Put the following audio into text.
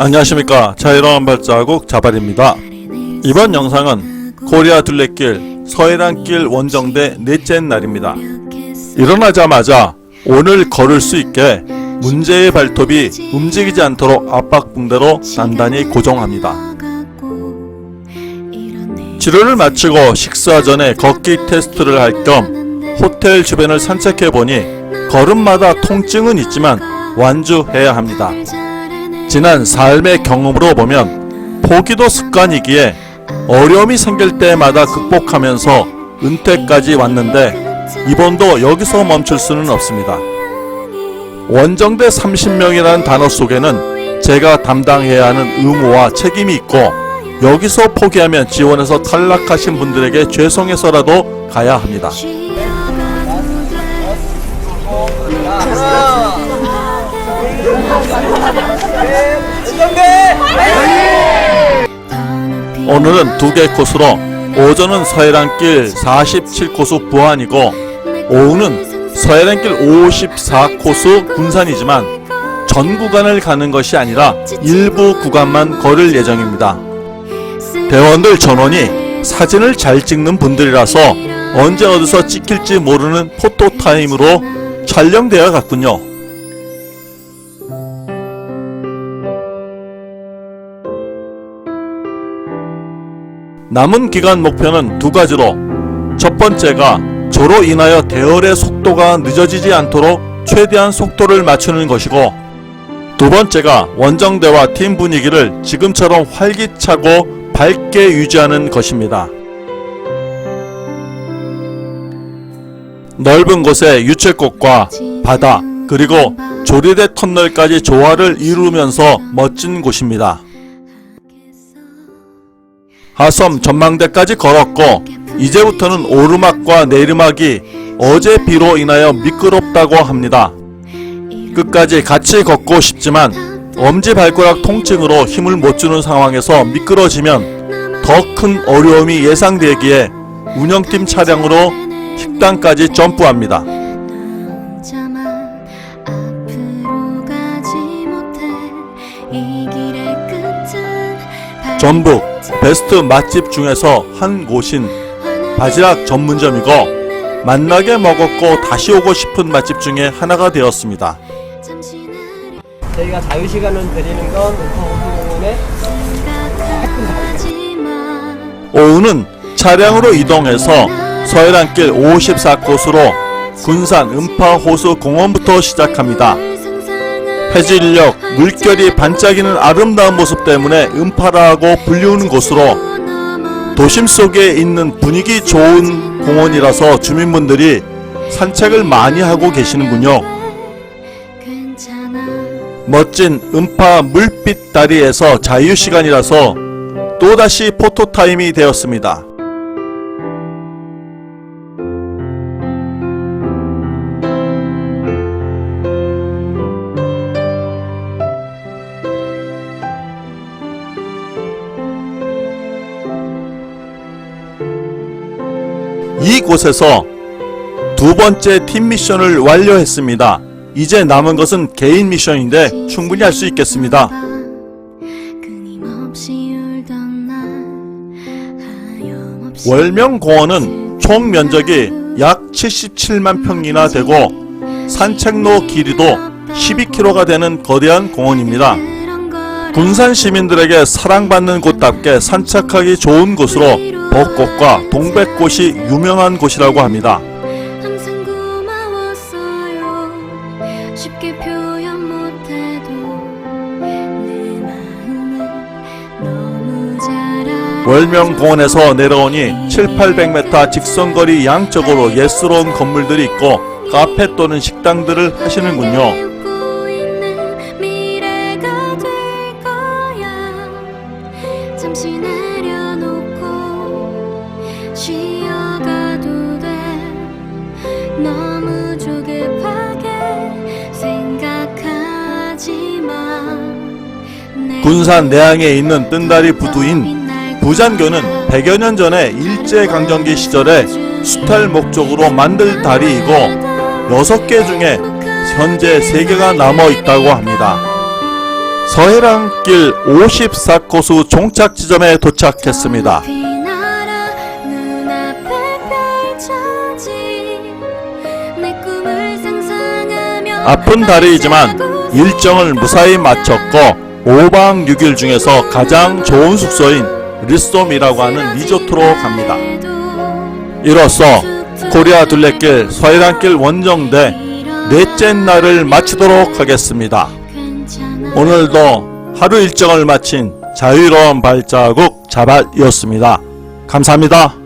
안녕하십니까. 자유로운 발자국 자발입니다. 이번 영상은 코리아 둘레길 서해안길 원정대 넷째 날입니다. 일어나자마자 오늘 걸을 수 있게 문제의 발톱이 움직이지 않도록 압박붕대로 단단히 고정합니다. 치료를 마치고 식사 전에 걷기 테스트를 할 겸 호텔 주변을 산책해 보니 걸음마다 통증은 있지만 완주해야 합니다. 지난 삶의 경험으로 보면 포기도 습관이기에 어려움이 생길 때마다 극복하면서 은퇴까지 왔는데 이번도 여기서 멈출 수는 없습니다. 원정대 30명이라는 단어 속에는 제가 담당해야 하는 의무와 책임이 있고 여기서 포기하면 지원에서 탈락하신 분들에게 죄송해서라도 가야 합니다. 오늘은 두 개 코스로 오전은 서해안길 47코스 부안이고 오후는 서해안길 54코스 군산이지만 전 구간을 가는 것이 아니라 일부 구간만 걸을 예정입니다. 대원들 전원이 사진을 잘 찍는 분들이라서 언제 어디서 찍힐지 모르는 포토타임으로 촬영되어 갔군요. 남은 기간 목표는 두 가지로 첫 번째가 조로 인하여 대열의 속도가 늦어지지 않도록 최대한 속도를 맞추는 것이고 두 번째가 원정대와 팀 분위기를 지금처럼 활기차고 밝게 유지하는 것입니다. 넓은 곳에 유채꽃과 바다 그리고 조리대 터널까지 조화를 이루면서 멋진 곳입니다. 하섬 전망대까지 걸었고 이제부터는 오르막과 내리막이 어제 비로 인하여 미끄럽다고 합니다. 끝까지 같이 걷고 싶지만 엄지 발가락 통증으로 힘을 못 주는 상황에서 미끄러지면 더 큰 어려움이 예상되기에 운영팀 차량으로 식당까지 점프합니다. 전북 베스트 맛집 중에서 한 곳인 바지락 전문점이고 만나게 먹었고 다시 오고 싶은 맛집 중에 하나가 되었습니다. 저희가 자유시간을 드리는 건 오후는 차량으로 이동해서 서해안길 54코스로 군산 음파호수 공원부터 시작합니다. 해질녘 물결이 반짝이는 아름다운 모습 때문에 음파라고 불리우는 곳으로 도심 속에 있는 분위기 좋은 공원이라서 주민분들이 산책을 많이 하고 계시는군요. 멋진 음파 물빛 다리에서 자유시간이라서 또다시 포토타임이 되었습니다. 이곳에서 두 번째 팀 미션을 완료했습니다. 이제 남은 것은 개인 미션인데 충분히 할 수 있겠습니다. 월명공원은 총 면적이 약 77만 평이나 되고 산책로 길이도 12km가 되는 거대한 공원입니다. 군산 시민들에게 사랑받는 곳답게 산책하기 좋은 곳으로 벚꽃과 동백꽃이 유명한 곳이라고 합니다. 월명공원에서 내려오니 7, 800m 직선거리 양쪽으로 예스러운 건물들이 있고 카페 또는 식당들을 하시는군요. 군산 내항에 있는 뜬다리 부두인 부잔교는 100여 년 전에 일제강점기 시절에 수탈 목적으로 만들 다리이고 6개 중에 현재 3개가 남아 있다고 합니다. 서해랑길 54코스 종착 지점에 도착했습니다. 아픈 다리이지만 일정을 무사히 마쳤고 5박 6일 중에서 가장 좋은 숙소인 리솜이라고 하는 리조트로 갑니다. 이로써 코리아 둘레길 서해랑길 원정대 넷째 날을 마치도록 하겠습니다. 오늘도 하루 일정을 마친 자유로운 발자국 자발이었습니다. 감사합니다.